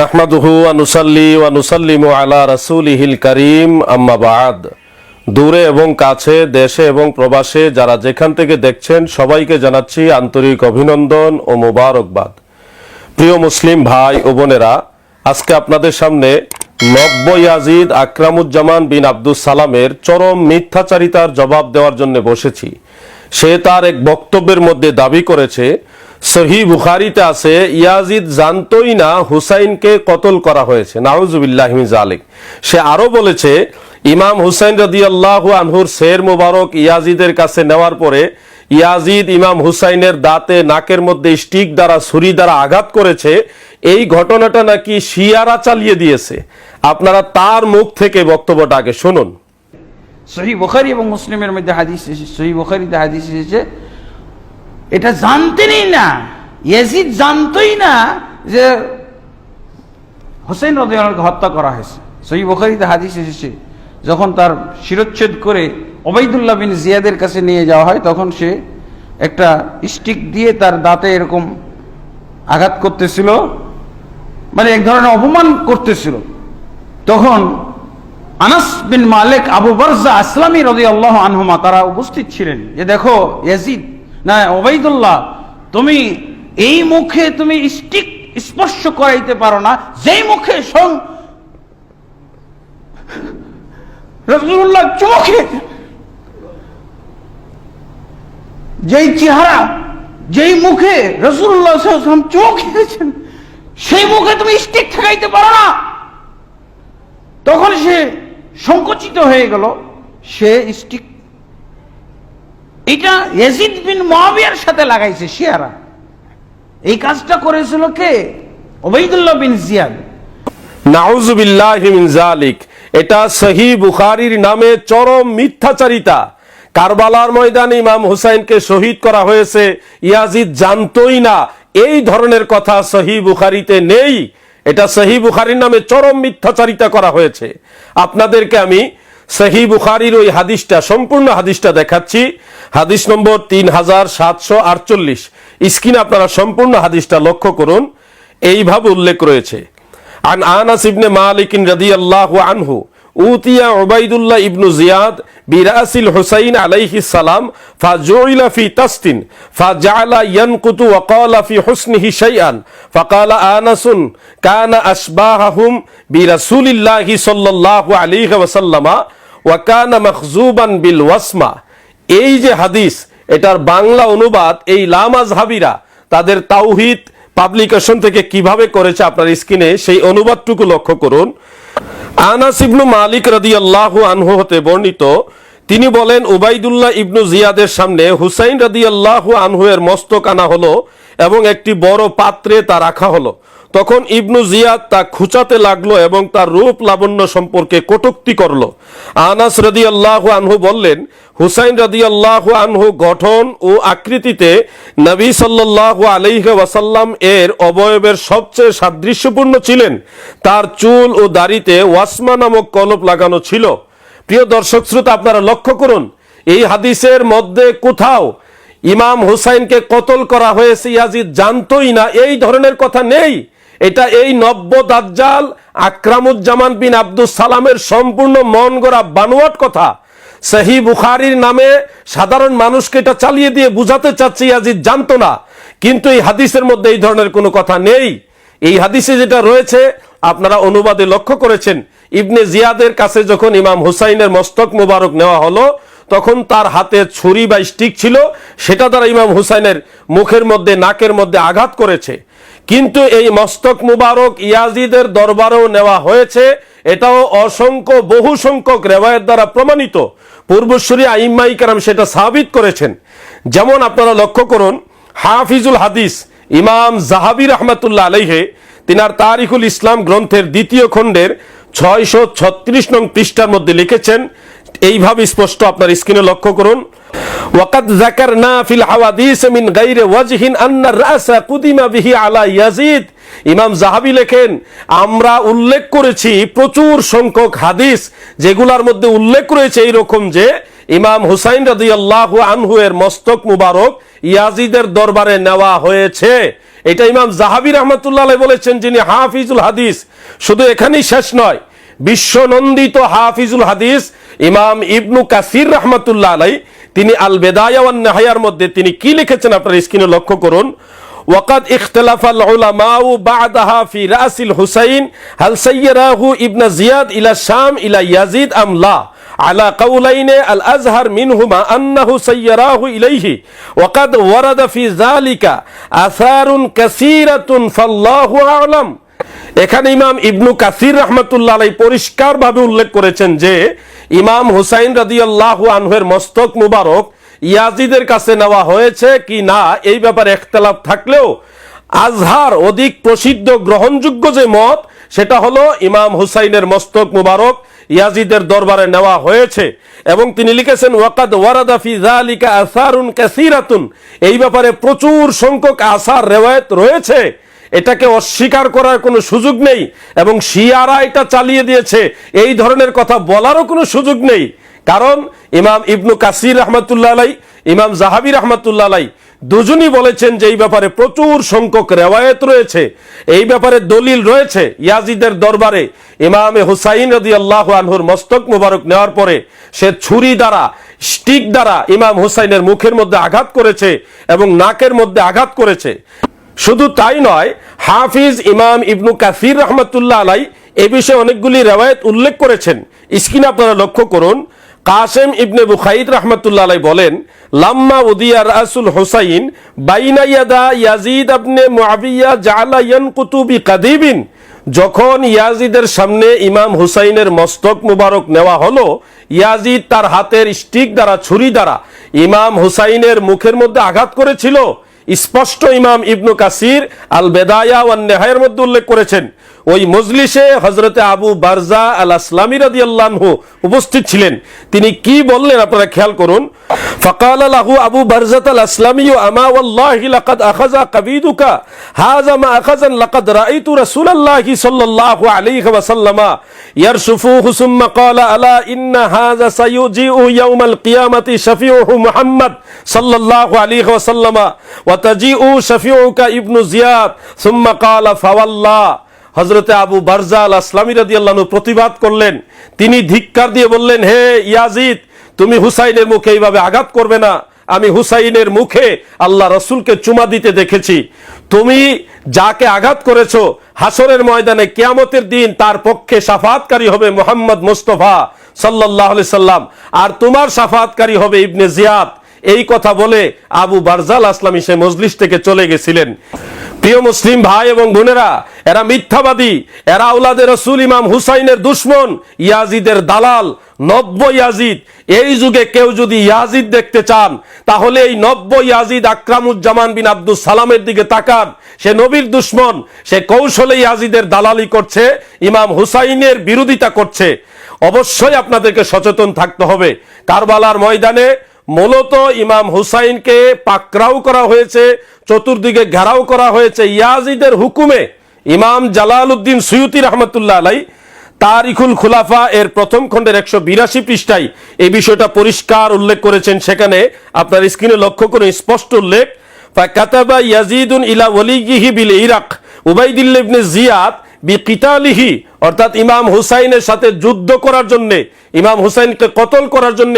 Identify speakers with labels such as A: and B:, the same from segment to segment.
A: নাহমাদুহু আনুসাল্লি ওয়ানুসাল্লিমু আলা রাসূলিহিল করিম, আম্মা বাদ। দূরে এবং কাছে, দেশে এবং প্রবাসে যারা যেখান থেকে দেখছেন, সবাইকে জানাচ্ছি আন্তরিক অভিনন্দন ও মোবারকবাদ। প্রিয় মুসলিম ভাই ও বোনেরা, আজকে আপনাদের সামনে নব্য ইয়াজিদ আকরামুজ্জামান বিন আব্দুস সালামের চরম মিথ্যাচারিতার জবাব দেওয়ার জন্য বসেছি। সে তার এক বক্তব্যের মধ্যে দাবি করেছে, সহি বুখারিতে আছে, ইয়াজিদ জানতই না হুসাইনকে কতল করা হয়েছে। নাউজুবিল্লাহ জালিক সে আরও বলেছে, ইমাম হুসাইন রাদিয়াল্লাহু আনহুর শের মুবারক ইয়াজিদের কাছে নেওয়ার পরে ইয়াজিদ ইমাম হুসাইনের দাঁতে নাকের মধ্যে স্টিক দ্বারা, ছুরি দ্বারা আঘাত করেছে। এই ঘটনাটা নাকি শিয়ারা চালিয়ে দিয়েছে। আপনারা তার মুখ থেকে বক্তব্যটা আগে শুনুন।
B: সহি বুখারি এবং মুসলিমের মধ্যে হাদিস এসেছে সহি বুখারিতে হাদিস এসেছে, এটা জানতেনই না। ইয়াজিদ জানতই না যে হোসেন রদিয়ানকে হত্যা করা হয়েছে। সহি বুখারিতে হাদিস এসেছে, যখন তার শিরোচ্ছেদ করে ওবাইদুল্লাহ বিন জিয়াদের কাছে নিয়ে যাওয়া হয়, তখন সে একটা স্টিক দিয়ে তার দাঁতে এরকম আঘাত করতেছিল মানে এক ধরনের অপমান করতেছিল। তখন Anas bin Malik Abu Barza Aslami রদি আল্লাহ আনহুমা, তারা উপস্থিত ছিলেন। যে দেখো, ইয়াজিদ, না, ওবাইদুল্লাহ, তুমি এই মুখে তুমি স্টিক স্পর্শ করাইতে পারো না, যেই মুখে সং রসুল্লাহ চোখে যেই চেহারা, যেই মুখে রসুল্লাহ চোখ হেরেছেন সেই মুখে তুমি স্টিক ঠেকাইতে পারো না। তখন সে সংকুচিত হয়ে গেল, সে স্টিক এটা ইয়াজিদ বিন মুয়াবিয়ার সাথে লাগাইছে শিয়ারা। এই কাজটা করেছিল কে? ওবাইদুল্লাহ বিন জিয়াদ।
A: মিন জালিক এটা সহি বুখারীর নামে চরম মিথ্যাচারিতা। কারবালার ময়দানে ইমাম হুসাইনকে শহীদ করা হয়েছে, ইয়াজিদ জানতই না, এই ধরনের কথা সহি বুখারিতে নেই। এটা সহি বুখারির নামে চরম মিথ্যাচারিতা করা হয়েছে। আপনাদেরকে আমি সহি বুখারির ওই হাদিসটা, সম্পূর্ণ হাদিসটা দেখাচ্ছি। হাদিস নম্বর তিন হাজার সাতশো আটচল্লিশ। স্ক্রিনে আপনারা সম্পূর্ণ হাদিসটা লক্ষ্য করুন। এইভাবে উল্লেখ রয়েছে। আন আনাসিবনে মা আলিকিন রাজি আল্লাহ আনহু উতিয়া ওবাইদুল্লাহ ইবনু জিয়াদ বিরাসিল হুসাইন আলাইহি সালাম ফাজুইলা ফি তাসতিন, ফাজালা ইয়ানকুতু ওয়া ক্বালা ফি হুসনিহি শাইআন আনাসুন কানা বিরাসূলিল্লাহি সাল্লাল্লাহু আলাইহি ওয়া কানা বিল ওয়াসমা। এই যে হাদিস, এটার বাংলা অনুবাদ এই লামাজহাবিরা তাদের তাওহিদ পাবলিকেশন থেকে কীভাবে করেছে আপনার স্ক্রিনে সেই অনুবাদটুকু লক্ষ্য করুন। আনাস ইবনু মালিক রাদিয়াল্লাহু আনহু হতে বর্ণিত তিনি বলেন, উবাইদুল্লাহ ইবনু জিয়াদের সামনে হুসাইন রাদিয়াল্লাহু আনহু এর মস্তক আনা হলো এবং একটি বড় পাত্রে তা রাখা হলো। তখন ইবনু জিয়াদ তা খুঁচাতে লাগল এবং তার রূপ লাবণ্য সম্পর্কে কটুক্তি করল। আনাস রদি আল্লাহ আনহু বললেন, হুসাইন রদি আল্লাহ আনহু গঠন ও আকৃতিতে নবী সাল্লাহ আলাইহ ওয়াসাল্লাম এর অবয়বের সবচেয়ে সাদৃশ্যপূর্ণ ছিলেন। তার চুল ও দাড়িতে ওয়াসমা নামক কলপ লাগানো ছিল। প্রিয় দর্শক শ্রোতা, আপনারা লক্ষ্য করুন, এই হাদিসের মধ্যে কোথাও ইমাম হুসাইনকে কতল করা হয়েছে ইয়াজিদ জানতই না, এই ধরনের কথা নেই। এটা এই নব্য দাজ্জাল আকরামুজ্জামান বিন আব্দুস সালামের সম্পূর্ণ মন গড়া বানোয়াট কথা। সহি বুখারির নামে সাধারণ মানুষকে এটা চালিয়ে দিয়ে বুঝাতে চাচ্ছে, ইয়াজিদ জানতো না। কিন্তু এই হাদিসের মধ্যে এই ধরনের কোনো কথা নেই। এই হাদিসে যেটা রয়েছে, আপনারা অনুবাদে লক্ষ্য করেছেন, ইবনে জিয়াদের কাছে যখন ইমাম হুসাইনের মস্তক মুবারক নেওয়া হলো, তখন তার হাতে ছুরি বা স্টিক ছিল, সেটা দ্বারা ইমাম হুসাইনের মুখের মধ্যে, নাকের মধ্যে আঘাত করেছে। কিন্তু এই মস্তক মুবারক ইয়াজিদের দরবারেও নেওয়া হয়েছে, এটাও অসংখ্য, বহু সংখ্যক রেওয়ায়ের দ্বারা প্রমাণিত। পূর্বশ্বরী আইম্মাই কারাম সেটা সাবিত করেছেন। যেমন আপনারা লক্ষ্য করুন, হাফিজুল হাদিস ইমাম জাহাবি রহমতুল্লাহ আলহে তিনার তারিকুল ইসলাম গ্রন্থের দ্বিতীয় খণ্ডের ছয়শো ছত্রিশ নং পৃষ্ঠার মধ্যে লিখেছেন, এইভাবে স্পষ্ট আপনার স্ক্রিনে লক্ষ্য করুন। ওয়াকাদ যাকারনা ফিল হাওয়াদিস মিন গায়রি ওয়াজহিন আন্না রাসা কুদিমা বিহি আলা ইয়াজিদ। ইমাম জাহাবি লেখেন, আমরা উল্লেখ করেছি প্রচুর সংখ্যক হাদিস যেগুলার মধ্যে উল্লেখ রয়েছে এইরকম যে, ইমাম হুসাইন রাদিয়াল্লাহু আনহু এর মস্তক মুবারক ইয়াজিদের দরবারে নেওয়া হয়েছে এটা ইমাম জাহাবি রহমতুল্লাহ বলেছেন যিনি হাফিজুল হাদিস শুধু এখানেই শেষ নয় বিশ্বনন্দিত হাফিজুল হাদিস ইমাম ইবনু কাসির রহমতুল্লাহ আলাই তিনি আল বেদায়া ওয়ান নেহায়ার মধ্যে তিনি কি লিখেছেন আপনার স্ক্রিনে লক্ষ্য করুন وقد اختلف العلماء بعدها في رأس الحسين هل سيراه ابن زياد إلى الشام إلى يزيد أم لا আলা কাউলাইনে আল আজহার মিনহুমা আন্নাহু সাইয়ারাহু ইলাইহি ওয়াকাদ ওয়ারাদা ফি যালিকা আসারুন কাসীরাতুন ফাল্লাহু আ'লাম। এখানে ইমাম ইবনু কাসির রহমতুল্লাহ আলাই পরিষ্কারভাবে উল্লেখ করেছেন যে, ইমাম হুসাইন রাদিয়াল্লাহু আনহুয়ের মস্তক মুবারক ইয়াজিদের কাছে নেওয়া হয়েছে কি না, এই ব্যাপারে একতলাপ থাকলেও আজহার অধিক প্রসিদ্ধ গ্রহণযোগ্য যে মত, সেটা হলো ইমাম হুসাইনের মস্তক মুবারক ইয়াজিদের দরবারে নেওয়া হয়েছে। এবং তিনি লিখেছেন, ওয়াকাদ ওয়ারাদা ফি যালিকা আসারুন কাসীরাতুন। এই ব্যাপারে প্রচুর সংখ্যক আসার রেওয়ায়েত রয়েছে। এটাকে অস্বীকার করার কোনো সুযোগ নেই এবং শিয়ারা এটা চালিয়ে দিয়েছে। এই ধরনের কথা বলারও কোনো সুযোগ নেই। কারণ ইমাম ইবনু কাসির রহমতুল্লাহ আলাই ইমাম জাহাবি রহমতুল্লাহ আলাই দুজনই বলেছেন যে এই ব্যাপারে প্রচুর সংখ্যক রেওয়ায়ত রয়েছে। এই ব্যাপারে দলিল রয়েছে ইয়াজিদের দরবারে। ইমামে হুসাইন রদি আল্লাহ আনহুর মস্তক মুবারক নেওয়ার পরে সে ছুরি দ্বারা, স্টিক দ্বারা ইমাম হুসাইনের মুখের মধ্যে আঘাত করেছে এবং নাকের মধ্যে আঘাত করেছে। শুধু তাই নয়, হাফিজ ইমাম ইবনু কাসির রহমতুল্লাহ আলাই এ বিষয়ে অনেকগুলি রেওয়ায়ত উল্লেখ করেছেন। স্ক্রিনে আপনারা লক্ষ্য করুন কাসেম ইবনে বুখাইদ রহমতুল্লাহ বলেন, লাম্মা উদিয়া রাসুল হুসাইন বাইনাইয়াদা ইয়াজিদ আবনে মুআবিয়া জাআলা ইয়ানকুতু কাদিবিন যখন ইয়াজিদের সামনে ইমাম হুসাইনের মস্তক মুবারক নেওয়া হলো, ইয়াজিদ তার হাতের স্টিক দ্বারা, ছুরি দ্বারা ইমাম হুসাইনের মুখের মধ্যে আঘাত করেছিল। স্পষ্ট ইমাম ইবনু কাসির আল বেদায়া ওয়ান নেহায়ের মধ্যে উল্লেখ করেছেন ওই মজলিসে হজরতে আবু বারজা আল আসলামী রাজি আল্লাহ উপস্থিত ছিলেন। তিনি কি বললেন আপনারা খেয়াল করুন? ফকাল আলাহু আবু বারজাত আল আসলামী ও আমা ওয়াল্লাহি লাকাদ আখাজা কাবিদুকা হাজা মা আখাজান লাকাদ রাইতু রাসূলুল্লাহি সাল্লাল্লাহু আলাইহি ওয়া সাল্লামা ইয়ারশুফুহু সুম্মা ক্বালা, আলা ইন্না হাজা সায়ুজিউ ইয়াউমাল কিয়ামাতি শাফিউহু মুহাম্মদ সাল্লাল্লাহু আলাইহি ওয়া সাল্লামা ওয়া তাজিউ শাফিউকা ইবনু জিয়াদ, সুম্মা ক্বালা, ফাওয়াল্লাহ। হজরতে আবু বারজা আল আসলামী রাদি প্রতিবাদ করলেন। তিনি ধিক্কার দিয়ে বললেন, হে ইয়াজিদ, তুমি হুসাইনের মুখে এইভাবে আঘাত করবে না। আমি হুসাইনের মুখে আল্লাহ রসুলকে চুমা দিতে দেখেছি। তুমি যাকে আঘাত করেছ, হাসরের ময়দানে কিয়ামতের দিন তার পক্ষে সাফাতকারী হবে মোহাম্মদ মুস্তফা সাল্লাহ সাল্লাম। আর তোমার সাফাতকারী হবে ইবনে জিয়াদ। এই কথা বলে আবু বারজাল আসলামী সে মজলিস থেকে চলে গেছিলেন। প্রিয় মুসলিম ভাই এবং বোনেরা, এরা মিথ্যাবাদী, এরা আউলাদের রসুল ইমাম হুসাইনের দুশ্মন, ইয়াজিদের দালাল, নব্য ইয়াজিদ। এই যুগে কেউ যদি ইয়াজিদ দেখতে চান, তাহলে এই নব্য ইয়াজিদ আকরামুজ্জামান বিন আব্দুল সালামের দিকে তাকান। সে নবীর দুশ্মন, সে কৌশলে ইয়াজিদের দালালি করছে, ইমাম হুসাইনের বিরোধিতা করছে। অবশ্যই আপনাদেরকে সচেতন থাকতে হবে। কারবালার ময়দানে মূলত ইমাম হুসাইনকে পাকরাও করা হয়েছে, চতুর্দিকে ঘেরাও করা হয়েছে। ইয়াজিদের হুকুমে ইমাম জালাল উদ্দিন সৈয়দি রহমতুল্লাহ আলাই তারিখুল খুলাফা এর প্রথম খণ্ডের একশো বিরাশি পৃষ্ঠায় এই বিষয়টা পরিষ্কার উল্লেখ করেছেন। সেখানে আপনার স্ক্রিনে লক্ষ্য করে স্পষ্ট উল্লেখ। ইয়াজিদুন ইলা ওলিগিহি বিল ইরাক। উবাইদিল্লা ইবনে জিয়াদ বিকিতালিহি, অর্থাৎ ইমাম হুসাইনের সাথে যুদ্ধ করার জন্যে, ইমাম হুসাইনকে কতল করার জন্য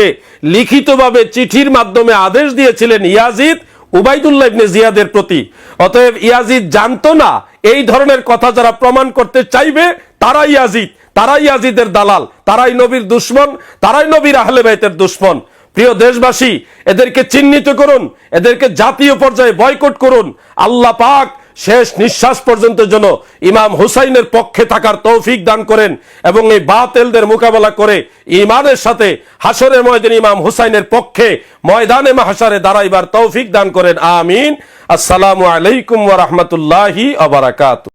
A: লিখিতভাবে চিঠির মাধ্যমে আদেশ দিয়েছিলেন ইয়াজিদ, উবাইদুল্লাহ ইবনে জিয়াদের প্রতি। অতএব ইয়াজিদ জানতো না এই ধরনের কথা যারা প্রমাণ করতে চাইবে, তারাই ইয়াজিদ, তারাই ইয়াজিদের দালাল, তারাই নবীর দুশ্মন, তারাই নবীর আহলে বাইতের দুশ্মন। প্রিয় দেশবাসী, এদেরকে চিহ্নিত করুন, এদেরকে জাতীয় পর্যায়ে বয়কট করুন। আল্লাহ পাক শেষ নিঃশ্বাস পর্যন্ত যেন ইমাম হুসাইনের পক্ষে থাকার তৌফিক দান করেন এবং এই বাতেলদের মোকাবেলা করে ইমানের সাথে হাসরের ময়দান ইমাম হুসাইনের পক্ষে ময়দানে মাহাসারে দাঁড়াইবার তৌফিক দান করেন। আমিন। আসসালামু আলাইকুম ওয়া রাহমাতুল্লাহি ওয়া